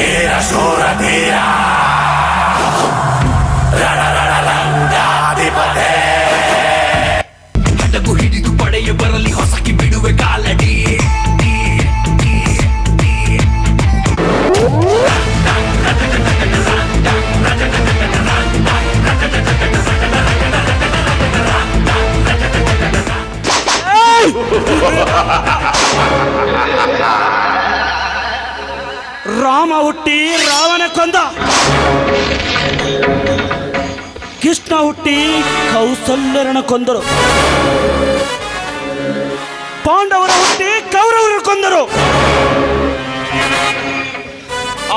Bera eskura tira Rara ಹುಟ್ಟಿ ರಾವಣ ಕೊಂದ. ಕೃಷ್ಣ ಹುಟ್ಟಿ ಕೌಸಲ್ಯರನ ಕೊಂದರು. ಪಾಂಡವರ ಹುಟ್ಟಿ ಕೌರವರ ಕೊಂದರು.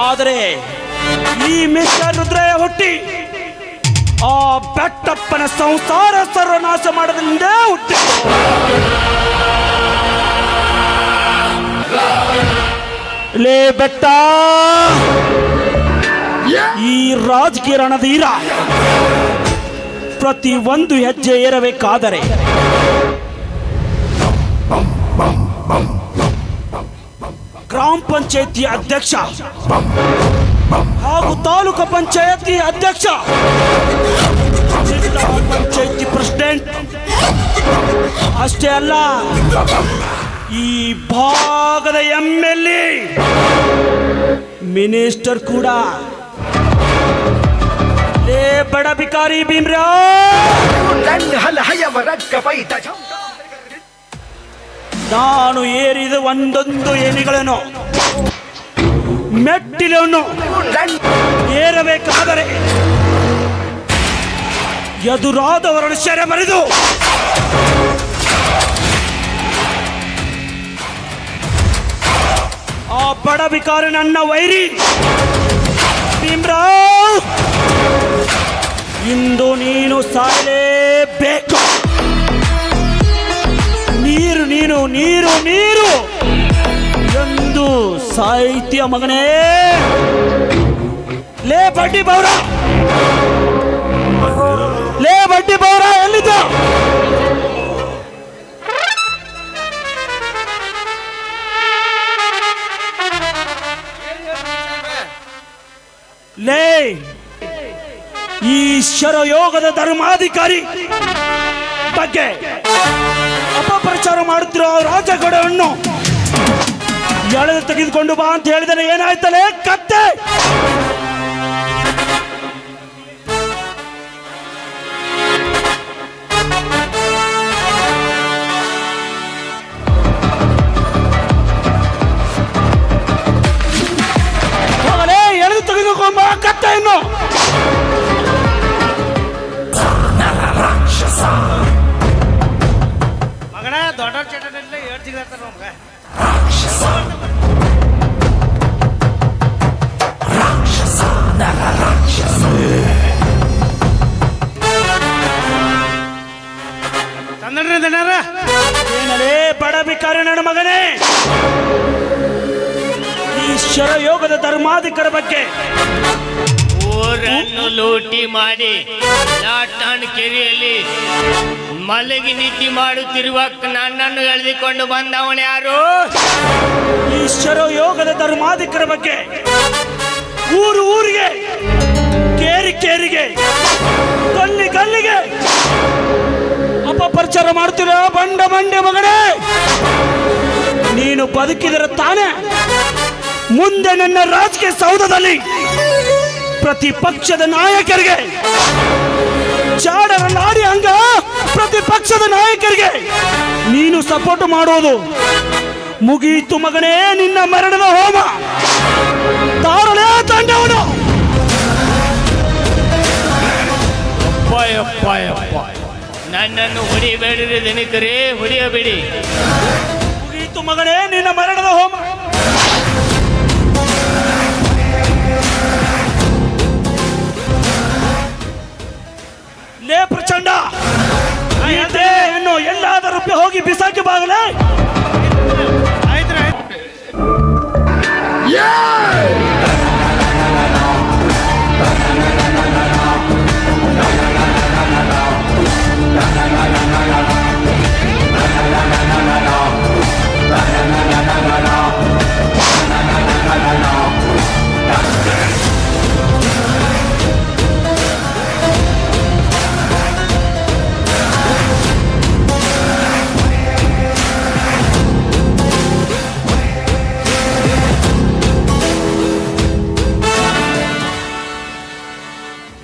ಆದರೆ ಈ ಮಿಸ್ಟರ್ ರುದ್ರಯ್ಯ ಹುಟ್ಟಿ ಆ ಬೆಟ್ಟಪ್ಪನ ಸಂಸಾರ ಸರ್ವನಾಶ ಮಾಡದಿಂದ ಹುಟ್ಟಿ ಲೇ ಬೆಟ್ಟ. ಈ ರಾಜ್ ಪ್ರತಿ ಒಂದು ಹೆಜ್ಜೆ ಏರಬೇಕಾದರೆ ಗ್ರಾಮ ಪಂಚಾಯತಿ ಅಧ್ಯಕ್ಷ ಹಾಗೂ ತಾಲೂಕು ಪಂಚಾಯತಿ ಅಧ್ಯಕ್ಷ ಜಿಲ್ಲಾ ಪಂಚಾಯತಿ ಪ್ರೆಸಿಡೆಂಟ್ ಅಷ್ಟೇ ಅಲ್ಲ ಈ ಭಾಗದ ಎಂ ಎಲ್ ಎ ಮಿನಿಸ್ಟರ್ ಕೂಡ. ಲೇ ಬಡ ಬಿಕಾರಿ ನಾನು ಏರಿದ ಒಂದೊಂದು ಏಣಿಗಳನ್ನು ಮೆಟ್ಟಿಲನ್ನು ಏರಬೇಕಾದರೆ ಎದುರಾದವರನ್ನು ಸೆರೆ ಆ ಬಡ ವಿಕಾರ ನನ್ನ ವೈರಿ. ಭೀಮ್ರಾವ್! ಇಂದು ನೀನು ಸಾಯಲೇಬೇಕು. ನೀರು, ನೀನು, ನೀರು ನೀರು. ಎಂದು ಸಾಹಿತ್ಯ ಮಗನೇ. ಲೇ ಬಡ್ಡಿ ಬೌರ! ಲೇ ಈ ಶರಯೋಗದ ಧರ್ಮಾಧಿಕಾರಿ ಬಗ್ಗೆ ಅಪಪ್ರಚಾರ ಮಾಡುತ್ತಿರೋ ರಾಜಗಡವನ್ನು ಎಳೆದು ತೆಗೆದುಕೊಂಡು ಬಾ ಅಂತ ಹೇಳಿದರೆ ಏನಾಯ್ತಲೇ? ಕತ್ತೆ! ಶರಯೋಗದ ಧರ್ಮಾಧಿಕರ ಬಗ್ಗೆ. ಊರನ್ನು ಲೂಟಿ ಮಾಡಿ ಲಾಟಾಣ್ ಕೆರೆಯಲ್ಲಿ ಮಲಗಿ ನಿದ್ದೆ ಮಾಡುತ್ತಿರುವ ನನ್ನನ್ನು ಎಳೆದುಕೊಂಡು ಬಂದವನು ಯಾರು? ಈಶ್ವರ ಶರಯೋಗದ ಧರ್ಮಾಧಿಕರ ಬಗ್ಗೆ. ಊರು ಊರಿಗೆ ಕೇರಿ ಕೇರಿಗೆ ಕಲ್ಲಿ ಕಲ್ಲಿಗೆ ಅಪಪ್ರಚಾರ ಮಾಡ್ತಿರೋ ಬಂಡ ಬಂಡೆ ಮಗನೇ ನೀನು ಬದುಕಿದರೆ ತಾನೇ ಮುಂದೆ ನನ್ನ ರಾಜಕೀಯ ಸೌಧದಲ್ಲಿ ಪ್ರತಿಪಕ್ಷದ ನಾಯಕರಿಗೆ ಚಾಡರ ನಾಡಿ ಹಂಗ ಪ್ರತಿಪಕ್ಷದ ನಾಯಕರಿಗೆ ನೀನು ಸಪೋರ್ಟ್ ಮಾಡೋದು ಮುಗಿಯಿತು ಮಗನೇ ನಿನ್ನ ಮರಣದ ಹೋಮ. ತಾರಲೇ ತಂಡವನು ನನ್ನನ್ನು ಹೊಡಿಬೇಡಿ ದನಿಕರೇ ಹೊಡಿಯಬೇಡಿ. ಮುಗಿಯಿತು ಮಗನೇ ನಿನ್ನ ಮರಣದ ಹೋಮ. ಹೋಗಿ ಬಿಸಾಕಿ ಬಾಗಲೇ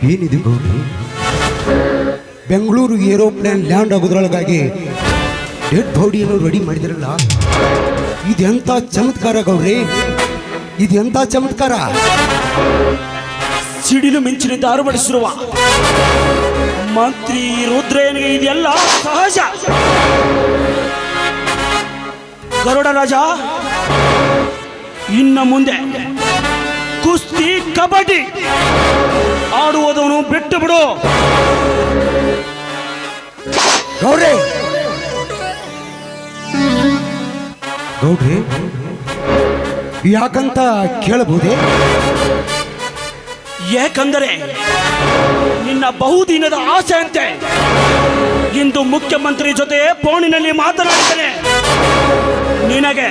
ಏನಿದೆ? ಬೆಂಗಳೂರು ಏರೋಪ್ಲೇನ್ ಲ್ಯಾಂಡ್ ಆಗೋದ್ರೊಳಗಾಗಿ ಡೆಡ್ ಬಾಡಿಯನ್ನು ರೆಡಿ ಮಾಡಿದ್ರಲ್ಲ? ಇದೆಂತ ಚಮತ್ಕಾರ ಗೌರಿ ಇದೆಂತ ಚಮತ್ಕಾರ? ಸಿಡಿಲು ಮಿಂಚಿನಿಂದ ಬಡಿಸಿರುವ ಮಂತ್ರಿ ರುದ್ರೇನಿಗೆ ಇದೆಲ್ಲ ಸಹಜ. ಗರುಡ ರಾಜ, ಇನ್ನ ಮುಂದೆ ಕುಸ್ತಿ, ಕಬಡ್ಡಿ. ಆಡುವುದವನು ಬಿಟ್ಟು ಬಿಡು ಗೌಡ್ರಿ. ಗೌಡ್ರಿ ಯಾಕಂತ ಕೇಳಬಹುದೇ? ಏಕೆಂದರೆ ನಿನ್ನ ಬಹುದಿನದ ಆಸೆ ಅಂತೆ ಇಂದು ಮುಖ್ಯಮಂತ್ರಿ ಜೊತೆ ಫೋನಿನಲ್ಲಿ ಮಾತನಾಡಿದ್ದೇನೆ. ನಿನಗೆ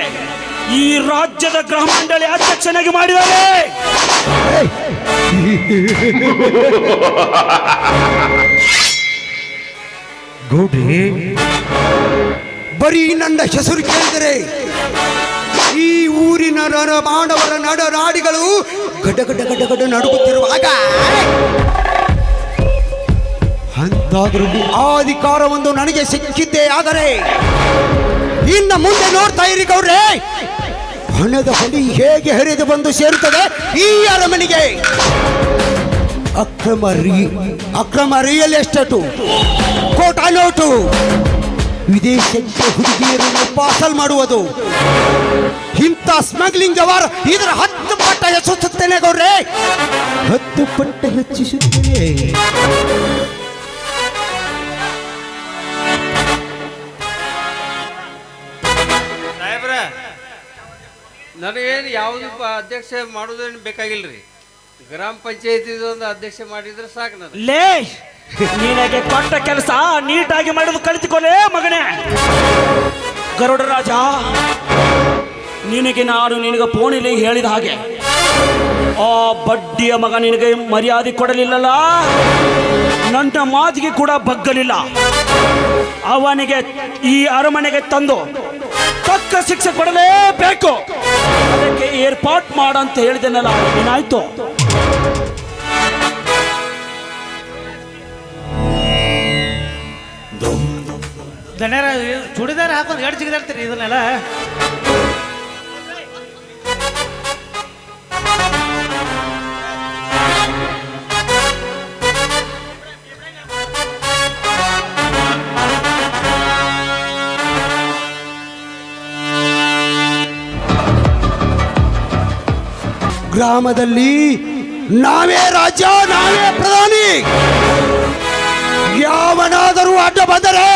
ಈ ರಾಜ್ಯದ ಗೃಹ ಮಂಡಳಿ ಅಧ್ಯಕ್ಷನಾಗಿ ಮಾಡಿದ್ದಾರೆ ಗೌಡ್ರಿ ಬರೀ ನನ್ನ ಹೆಸರು ಕೇಳಿದರೆ ಈ ಊರಿನ ನರ ನಡ ನಡನಾಡಿಗಳು ಗಡ ಗಡ ಗಡ ಗಡ ನಡುಗುತ್ತಿರುವಾಗ ಅಂತಾದ್ರೂ ಆ ಅಧಿಕಾರವೊಂದು ನನಗೆ ಸಿಕ್ಕಿದ್ದೇ ಆದರೆ ಇನ್ನು ಮುಂದೆ ನೋಡ್ತಾ ಇರಿ ಗೌಡ್ರೆ. ಹಣದ ಹೇಗೆ ಹರಿದು ಬಂದು ಸೇರುತ್ತದೆ? ಈ ಅರಮನೆಗೆ. ಅಕ್ರಮ ರೀ, ಅಕ್ರಮ ರಿಯಲ್ ಎಸ್ಟೇಟು ಕೋಟಾ ನೋಟು ವಿದೇಶಕ್ಕೆ ಹುಡುಗಿಯರನ್ನು ಪಾರ್ಸಲ್ ಮಾಡುವುದು. ಇಂಥ ಸ್ಮಗ್ಲಿಂಗ್ ಅವರ್ ಇದರ ಹತ್ತು ಪಟ್ಟ ಹೆಚ್ಚಿಸುತ್ತೇನೆ ಗೌರೇ ಹತ್ತು ಪಟ್ಟ ಹೆಚ್ಚಿಸುತ್ತೇನೆ ನನಗೇನು ಯಾವುದು ಅಧ್ಯಕ್ಷ ಮಾಡೋದೇನು ರೀ ಗ್ರಾಮ ಪಂಚಾಯತಿ ಒಂದು ಅಧ್ಯಕ್ಷ ಮಾಡಿದ್ರೆ ಸಾಕು ನಾನು ಲೇ, ನಿನಗೆ ಕೊಟ್ಟ ಕೆಲಸ ನೀಟಾಗಿ ಮಾಡೋದು ಕಲಿತುಕೊಳ್ಳೇ ಮಗನೇ. ಗರುಡ ರಾಜ, ನಿನಗೆ ನಾನು ನಿನಗೆ ಫೋನಲ್ಲಿ ಹೇಳಿದ ಹಾಗೆ, ಆ ಬಡ್ಡಿಯ ಮಗ ನಿನಗೆ ಮರ್ಯಾದೆ ಕೊಡಲಿಲ್ಲಲ್ಲ? ನನ್ನ ಮಾತಿಗೆ ಕೂಡ ಬಗ್ಗಲಿಲ್ಲ. ಅವನಿಗೆ ಈ ಅರಮನೆಗೆ ತಂದು ತಕ್ಕ ಶಿಕ್ಷೆ ಕೊಡಲೇಬೇಕು ಅದಕ್ಕೆ ಏರ್ಪಾಟ್ ಮಾಡಂತ ಹೇಳಿದೆನಲ್ಲ ಏನಾಯ್ತು? ಚೂಡಿದಾರ ಹಾಕೊಂಡು ಎರಡು ಜಿಗಿದಾಡ್ತೀರಿ ಇದನ್ನೆಲ್ಲ? ಗ್ರಾಮದಲ್ಲಿ ನಾವೇ ರಾಜ್ಯ ನಾವೇ ಪ್ರಧಾನಿ. ಯಾವನಾದರೂ ಅಡ್ಡ ಬಂದರೆ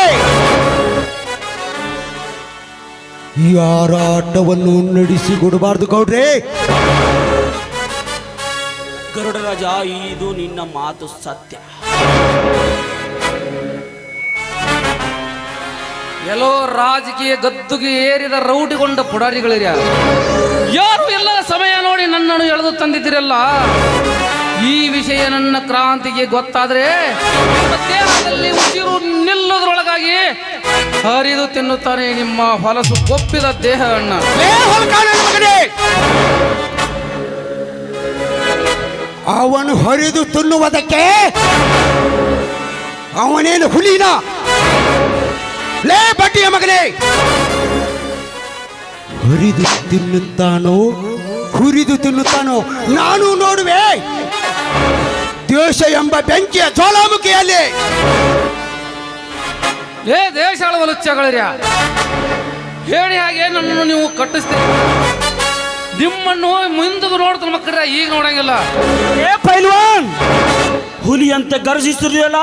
ಯಾರ ಆಟವನ್ನು ನಡೆಸಿಕೊಡಬಾರ್ದು ಗೌಡ್ರೆ. ಗರುಡರಾಜ, ಇದು ನಿನ್ನ ಮಾತು ಸತ್ಯ. ಎಲ್ಲೋ ರಾಜಕೀಯ ಗದ್ದುಗೆ ಏರಿದ ರೌಡಿಗೊಂಡ ಪುಡಾರಿಗಳಿರ ಯಾರು ಎಲ್ಲರ ಸಮಯ ನೋಡಿ ನನ್ನನ್ನು ಎಳೆದು ತಂದಿದ್ದೀರಲ್ಲ? ಈ ವಿಷಯ ನನ್ನ ಕ್ರಾಂತಿಗೆ ಗೊತ್ತಾದ್ರೆ ದೇಹದಲ್ಲಿ ಉಸಿರು ನಿಲ್ಲೋದ್ರೊಳಗಾಗಿ ಹರಿದು ತಿನ್ನುತ್ತಾನೆ ನಿಮ್ಮ ಹೊಲಸು ಕೊಪ್ಪಿದ ದೇಹ ಅಣ್ಣ. ಲೇ ಹೊಲ್ಕ ನನ್ನ ಮಗನೇ! ಅವನು ಹರಿದು ತಿನ್ನುವುದಕ್ಕೆ ಅವನೇನು ಹುಲಿನ? ಲೇ, ಬಡ್ಡಿಯ ಮಗನೇ! ಹರಿದು ತಿನ್ನುತ್ತಾನೋ? ಹುರಿದು ತಿನ್ನುತ್ತಾನೋ? ನಾನು ನೋಡುವೆ. ದೇಶ ಎಂಬ ಬೆಂಕಿಯ ಜ್ವಾಲಾಮುಖಿಯಲ್ಲಿ. ಏ ದೇಶ ಲುಚ್ಚಗಳಿರ್ಯ ಹೇಳಿ ಹಾಗೆ ನನ್ನನ್ನು ನೀವು ಕಟ್ಟಿಸ್ತೀರಿ. ನಿಮ್ಮನ್ನು ಮುಂದಕ್ಕೆ ನೋಡ್ತಾನೆ ಮಕ್ಕಳ ಈಗ ನೋಡಂಗಿಲ್ಲ. ಏ ಪೈಲ್ವಾನ್ ಹುಲಿಯಂತೆ ಗರ್ಜಿಸಿರ್ಲಿಲ್ಲ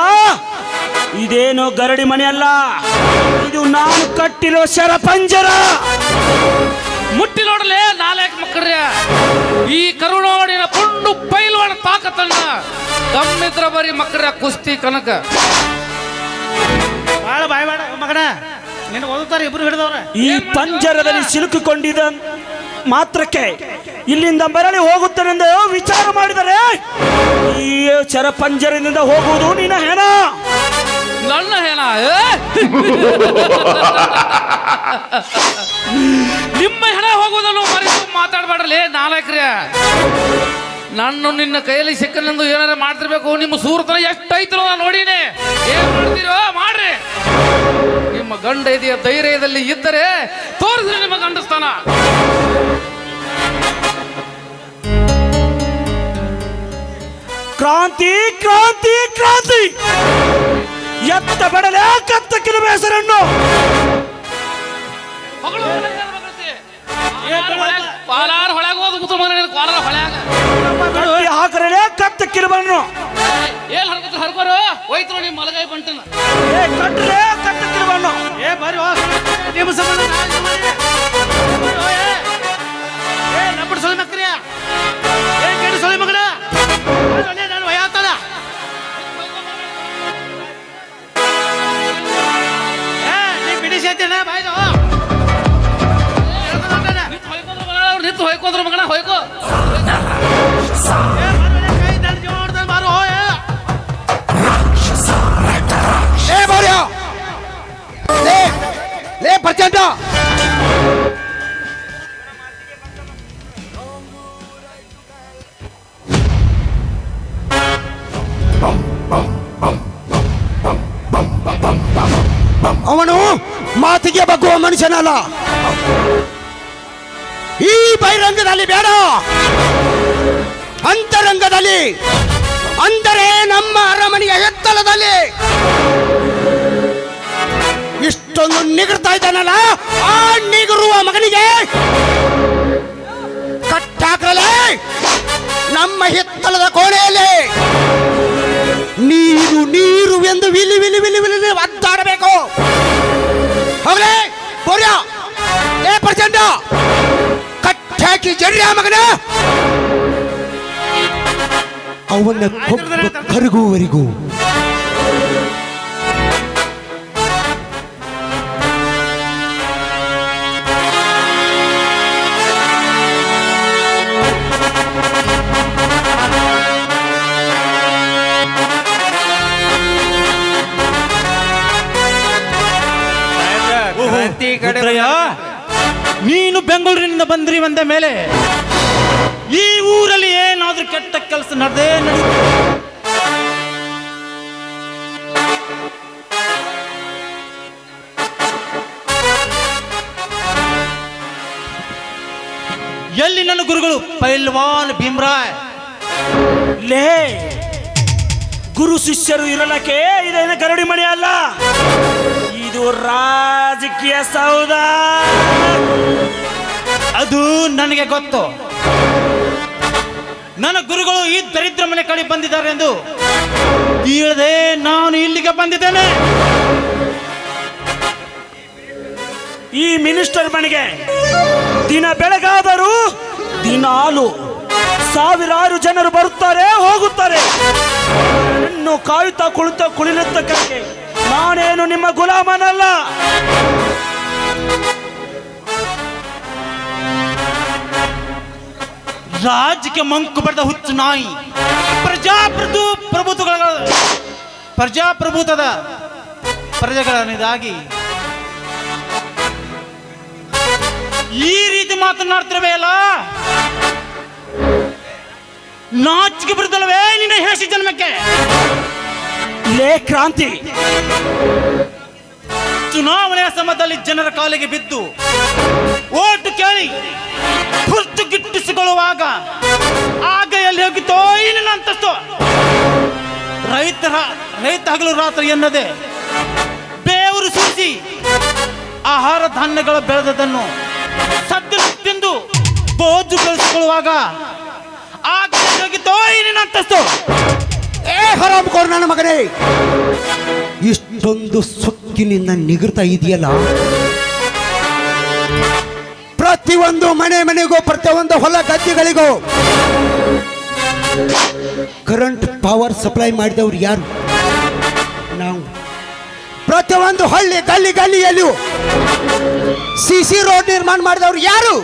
ಇದೇನು ಗರಡಿ ಮನೆ ಅಲ್ಲ? ಇದು ನಾನು ಕಟ್ಟಿರೋ ಶರ ಪಂಜರ ಮುಟ್ಟಿ ನೋಡಲೇ ನಾಲ್ಕು ಮಕ್ಕಳ ಈ ಕರುಣೋಡಿನ ಪುಂಡು ಪೈಲ್ವಾಣ ತಾಕತನ್ನ ತಮ್ಮಿದ್ರ ಬರೀ ಮಕ್ಕಳ ಕುಸ್ತಿ ಕನಕ. ಬಾಳ ಬಾಯ್ ಬೇಡ ಮಗನ ನಿನ್ನ ಓದುತ್ತಾರೆ ಇಬ್ರು ಹಿಡಿದವ್ರ. ಈ ಪಂಜರದಲ್ಲಿ ಸಿಲುಕಿಕೊಂಡಿದ ಮಾತ್ರಕ್ಕೆ ಇಲ್ಲಿಂದ ಮರಳಿ ಹೋಗುತ್ತೇನೆಂದು ವಿಚಾರ ಮಾಡಿದರೆ ಈ ಚರ ಪಂಜರದಿಂದ ಹೋಗುವುದು ನಿನ್ನ ಹೆಣ. ನನ್ನ ಹೇನ ಏ? ನಿಮ್ಮ ಹೆಣ ಹೋಗುವುದನ್ನು ಮರೆತು ಮಾತಾಡ್ಬೇಡ್ರಲೇ ನಾಲ್ಕ್ರೆ ನಾನು ನಿನ್ನ ಕೈಯಲ್ಲಿ ಸಿಕ್ಕನೆಂದು ಏನಾರ ಮಾಡ್ತಿರ್ಬೇಕು ನಿಮ್ಮ ಸೂರ್ತನ ಎಷ್ಟೈತರೋ ನಾನು ನೋಡಿನಿ. ಏನ್ ಮಾಡ್ತೀರೋ ಮಾಡ್ರಿ. ನಿಮ್ಮ ಗಂಡ ಇದೆಯ ಧೈರ್ಯದಲ್ಲಿ ಇದ್ದರೆ ತೋರಿಸ್ರಿ ನಿಮ್ಮ ಗಂಡಸ್ಥಾನ ಕ್ರಾಂತಿ ಕ್ರಾಂತಿ ಕ್ರಾಂತಿ. ಎತ್ತ ಬಡಲೆ ಕತ್ತ ಹೆಸರನ್ನು. ಮಗಳು ಪಾಲಾರ ಹೊಳಗ ಹೋದ ಕೂತು ಹೊಳ್ಯಾಗ. ಹಾಕರಲೆ ಕತ್ತ ಕಿರುಬನ್ನು. ಏನ್ ಹರ್ಕೋತ ಹರ್ಕೋರು? ಹೋಯ್ತು ನಿಮ್ಮ ಮಲಗೈ ಬಂಟನ. ಏ ಕಟ್ಟಲೆ ಕತ್ತ ಏ ಬರಿ ನಿಮ್ಮ ಸಂಬಂಧ ಮಾತಿಗೆ ಬಗ್ಗುವ ಮನುಷ್ಯನಲ್ಲ. ಈ ಬಹಿರಂಗದಲ್ಲಿ ಬೇಡ. ಅಂತರಂಗದಲ್ಲಿ, ಅಂದರೆ ನಮ್ಮ ಅರಮನೆಯ ಎತ್ತಲದಲ್ಲಿ. ಇಷ್ಟೊಂದು ನಿಗರ್ತಾ ಇದ್ದಾನಲ್ಲ, ಆ ನಿಗರುವ ಮಗನಿಗೆ. ಕಟ್ಟಾಕ್ರಲೇ, ನಮ್ಮ ಹಿತ್ತಲದ ಕೋಣೆಯಲ್ಲಿ. ನೀರು ನೀರು ಎಂದು ವಿಲಿ ವಿಲಿ ವಿಲಿ ವಿಲಿ ಒದ್ದಾಡಬೇಕು ಹೋಗ್ಲೇ ಬೋರ್ಯ ಏ ಪ್ರಚಂಡ. ಕಟ್ಟಾಕಿ ಜಡ್ರಿ ಮಗನ. ಅವನ ಕರಗುವವರೆಗೂ. ಕ್ರಾಂತಿ ಕಡೆ ರುದ್ರಯ್ಯ, ನೀನು ಬೆಂಗಳೂರಿನಿಂದ ಬಂದ್ರಿ ಬಂದ ಮೇಲೆ ಈ ಊರಲ್ಲಿ ಏನಾದ್ರೂ ಕೆಟ್ಟ ಕೆಲಸ ನಡೆದೇ ನಡೀತು ಎಲ್ಲಿ ನನ್ನ ಗುರುಗಳು? ಪೈಲ್ವಾನ್ ಭೀಮ್ರಾಯ್. ಲೇ ಗುರು ಶಿಷ್ಯರು ಇರಲಕ್ಕೆ ಇದೇನು ಕರಡಿ ಮಣಿ ಅಲ್ಲ. ಇದು ರಾಜಕೀಯ ಸೌಧ. ಅದು ನನಗೆ ಗೊತ್ತು. ನನ್ನ ಗುರುಗಳು ಈ ದರಿದ್ರ ಮನೆ ಕಡೆ ಬಂದಿದ್ದಾರೆ ಎಂದು ತಿಳಿದೆ ನಾನು ಇಲ್ಲಿಗೆ ಬಂದಿದ್ದೇನೆ. ಈ ಮಿನಿಸ್ಟರ್ ಮನೆಗೆ ದಿನ ಬೆಳಗಾದರೂ ದಿನಾಲು ಸಾವಿರಾರು ಜನರು ಬರುತ್ತಾರೆ, ಹೋಗುತ್ತಾರೆ. ಕಾಯುತ್ತಾ ಕುಳಿತ ಕುಳಿಲುತ್ತಕ್ಕೆ ನಾನೇನು ನಿಮ್ಮ ಗುಲಾಮನಲ್ಲ? ರಾಜ್ಯಕ್ಕೆ ಮಂಕು ಬರೆದ ಹುಚ್ಚು ನಾಯಿ. ಪ್ರಜಾಪ್ರಭು ಪ್ರಭುತ್ವಗಳ ಪ್ರಜಾಪ್ರಭುತ್ವದ ಪ್ರಜೆಗಳನ್ನಿದಾಗಿ ಈ ರೀತಿ ಮಾತನಾಡ್ತಿರವೇ ಅಲ್ಲ? ನಾಚಿಕೆ ಬರುತ್ತಲ್ವೇ ನಿನ್ನ ಹೇಸಿ ಜನ್ಮಕ್ಕೆ? ಲೇ ಕ್ರಾಂತಿ! ಚುನಾವಣೆಯ ಸಮಯದಲ್ಲಿ ಜನರ ಕಾಲಿಗೆ ಬಿದ್ದು ಓಟು ಕೇಳಿ ಹುರ್ತು ಗಿಟ್ಟಿಸಿಕೊಳ್ಳುವಾಗ ಆಗ ಎಲ್ಲಿ ಹೋಗಿತ್ತೋ ನಿನ್ನ ಅಂತಸ್ತು ರೈತರ, ರೈತ ಹಗಲು ರಾತ್ರಿ ಎನ್ನದೆ ಬೇವರು ಸೂಸಿ ಆಹಾರ ಧಾನ್ಯಗಳ ಬೆಳೆದದನ್ನು ಸದ್ದು ತಿಂದು ಬೋಜು ಬೆಳೆಸಿಕೊಳ್ಳುವಾಗ ಆಗ ಎಲ್ಲಿ ಹೋಗಿತ್ತೋ ಈ ಅಂತಸ್ತು ಏ ಹರಾಮ್ ಕೋರ್, ನನ್ನ ಮಗನೇ. ಇಷ್ಟೊಂದು ಸೊಕ್ಕಿನಿಂದ ನಿಗರ್ತಾ ಇದೆಯಲ್ಲ? ಪ್ರತಿಯೊಂದು ಮನೆ ಮನೆಗೂ, ಪ್ರತಿಯೊಂದು ಹೊಲ ಗದ್ದೆಗಳಿಗೂ ಕರೆಂಟ್ ಪವರ್ ಸಪ್ಲೈ ಮಾಡಿದವ್ರು ಯಾರು? ನಾವು. ಪ್ರತಿಯೊಂದು ಹಳ್ಳಿ ಗಲ್ಲಿ ಗಲ್ಲಿಯಲ್ಲೂ ಸಿ ಸಿ ರೋಡ್ ನಿರ್ಮಾಣ ಮಾಡಿದವ್ರು ಯಾರು?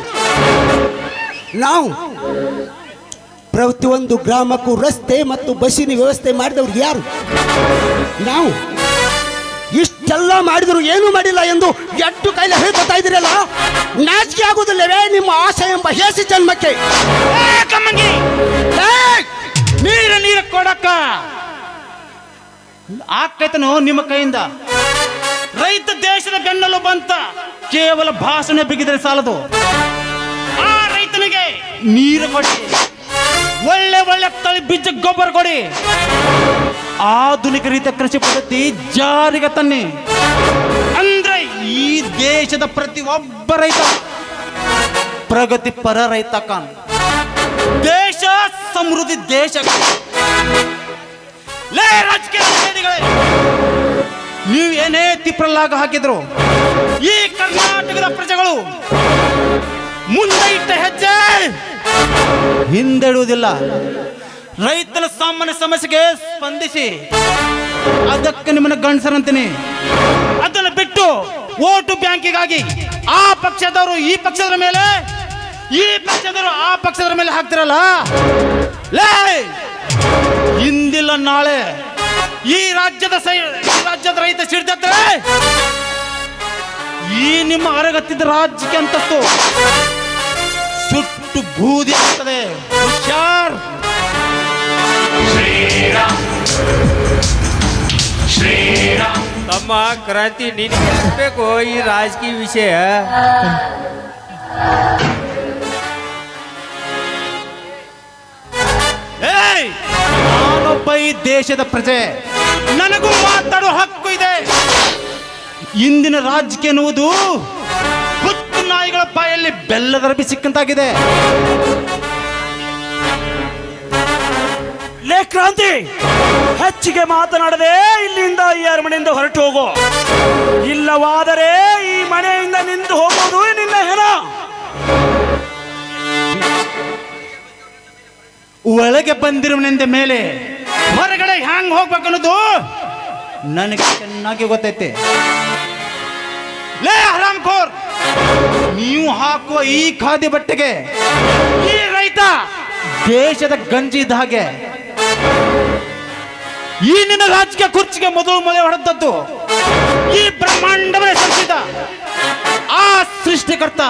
ನಾವು. ಪ್ರತಿಯೊಂದು ಗ್ರಾಮಕ್ಕೂ ರಸ್ತೆ ಮತ್ತು ಬಸ್ಸಿನ ವ್ಯವಸ್ಥೆ ಮಾಡಿದವರು ಯಾರು? ನಾವು. ಇಷ್ಟೆಲ್ಲ ಮಾಡಿದ್ರು ಏನು ಮಾಡಿಲ್ಲ ಎಂದು ಎಟ್ಟು ಕೈಲಿ ಹೇಳ್ಕೊತಾ ಇದ್ರಲ್ಲ ನಾಚಿಕೆ ಆಗುದಿಲ್ಲವೇ ನಿಮ್ಮ ಆಸೆ ಎಂಬ ಹೇಸಿ ಜನ್ಮಕ್ಕೆ? ನೀರ ನೀರು ಕೊಡಕ ಆಗ್ತೈತನೋ ನಿಮ್ಮ ಕೈಯಿಂದ. ರೈತ ದೇಶದ ಬೆನ್ನಲು ಬಂತ. ಕೇವಲ ಭಾಷಣ ಬಿಗಿದ್ರೆ ಸಾಲದು. ಆ ರೈತನಿಗೆ ನೀರು ಕೊಡಿ. ಒಳ್ಳೆ ಒಳ್ಳೆ ತಳಿ ಬೀಜ ಗೊಬ್ಬರ ಕೊಡಿ. ಆಧುನಿಕ ರೀತಿಯ ಕೃಷಿ ಪದ್ಧತಿ ಜಾರಿಗೆ ತನ್ನಿ. ಅಂದ್ರೆ ಈ ದೇಶದ ಪ್ರತಿ ಒಬ್ಬ ರೈತ, ಪ್ರಗತಿ ಪರ ರೈತ ಕಾನ್. ದೇಶ ಸಮೃದ್ಧಿ ದೇಶ. ಲೇ ರಾಜಕೀಯ ನೀವು ಏನೇ ತಿಪ್ರಲ್ಲಾಗ ಹಾಕಿದ್ರು, ಈ ಕರ್ನಾಟಕದ ಪ್ರಜೆಗಳು ಮುಂದೆ ಇಟ್ಟ ಹೆಜ್ಜೆ. ಹಿಂದೆಡುವುದಿಲ್ಲ. ರೈತನ ಸಾಮಾನ್ಯ ಸಮಸ್ಯೆಗೆ ಸ್ಪಂದಿಸಿ. ಅದಕ್ಕೆ ನಿಮ್ಮನ್ನು ಗಂಡಸರಂತೀನಿ. ಅದನ್ನು ಬಿಟ್ಟು ಓಟು ಬ್ಯಾಂಕಿಗಾಗಿ ಆ ಪಕ್ಷದವರು ಈ ಪಕ್ಷದ ಮೇಲೆ, ಈ ಪಕ್ಷದವರು ಆ ಪಕ್ಷದ ಮೇಲೆ ಹಾಕ್ತಿರಲ್ಲ? ಲೇ! ಇಂದಿಲ್ಲ ನಾಳೆ ಈ ರಾಜ್ಯದ ಈ ರಾಜ್ಯದ ರೈತ ಸಿಡ್ದತ್ರೆ ಈ ನಿಮ್ಮ ಅರಗತ್ತಿದ ರಾಜ್ಯಕ್ಕೆ ಅಂತಸ್ತು. ಸುಟ್ಟು ಬೂದಿ ಆಗ್ತದೆ. ಹುಷಾರ್. ತಮ್ಮ ಕ್ರಾಂತಿ ನಿನಗೆ ಬೇಕು ಈ ರಾಜಕೀಯ ವಿಷಯ? ಏಯ್! ನಾನೊಬ್ಬ ಈ ದೇಶದ ಪ್ರಜೆ. ನನಗೂ ಮಾತಾಡೋ ಹಕ್ಕು ಇದೆ. ಇಂದಿನ ರಾಜಕೀಯ ಎನ್ನುವುದು ಬಾಯಲ್ಲಿ ಬೆಲ್ಲದ ರಬಿ ಸಿಕ್ಕಂತಾಗಿದೆ. ಲೇ ಕ್ರಾಂತಿ, ಹೆಚ್ಚಿಗೆ ಮಾತನಾಡದೆ ಇಲ್ಲಿಂದ ಈ ಅರಮನೆಯಿಂದ ಹೊರಟು ಹೋಗು. ಇಲ್ಲವಾದರೆ ಈ ಮನೆಯಿಂದ ನಿಂತು ಹೋಗುವುದು ನಿನ್ನ ಹೆಣ. ಒಳಗೆ ಬಂದಿರುವನೆಂದ ಮೇಲೆ ಹೊರಗಡೆ ಹ್ಯಾಂಗ್ ಹೋಗ್ಬೇಕನ್ನೋದು ನನಗೆ ಚೆನ್ನಾಗಿ ಗೊತ್ತೈತೆ. ಲೇ ಹರಾಮ್ ಖೋರ್ ನೀವು ಹಾಕುವ ಈ ಖಾದಿ ಬಟ್ಟೆಗೆ ಈ ರೈತ! ದೇಶದ ಗಂಜಿ ಇದ್ದ ಹಾಗೆ. ಈ ನಿನ್ನ ರಾಜಕೀಯ ಕುರ್ಚಿಗೆ ಮೊದಲು ಮೊಳೆ ಹೊಡೆದದ್ದು. ಈ ಬ್ರಹ್ಮಾಂಡವೇ ಸೃಷ್ಟಿತ ಆ ಸೃಷ್ಟಿಕರ್ತ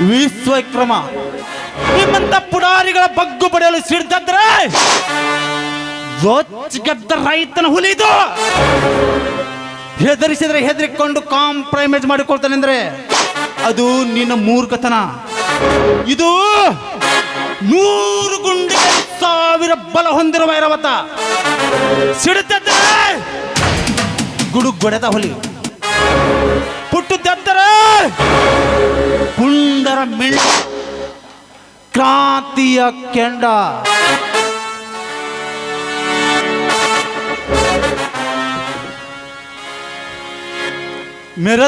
ವಿಶ್ವಕ್ರಮ ನಿಮ್ಮಂತ ಪುಡಾರಿಗಳ ಬಗ್ಗು ಪಡೆಯಲು ಸಿಡ್ದದ್ರೆ ಗೆದ್ದ ರೈತನ ಹುಲಿದು ಹೆದರಿಸಿದ್ರೆ ಹೆದರಿಕೊಂಡು ಕಾಂಪ್ರಮೈಸ್ ಮಾಡಿಕೊಳ್ತಾನೆ ಅಂದ್ರೆ ಅದು ನಿನ್ನ ಮೂರ್ಖತನ. ಇದು ನೂರು ಗುಂಡಿ ಸಾವಿರ ಬಲ ಹೊಂದಿರುವ ಐರಾವತ ಸಿಡುತ್ತದೆ ಗುಡುಗೊಡೆದ ಹುಲಿ. ತೆತ್ತರೆ ಪುಂಡರ ಮಿಳ್ ಕ್ರಾಂತಿಯ ಕೆಂಡ. मेरा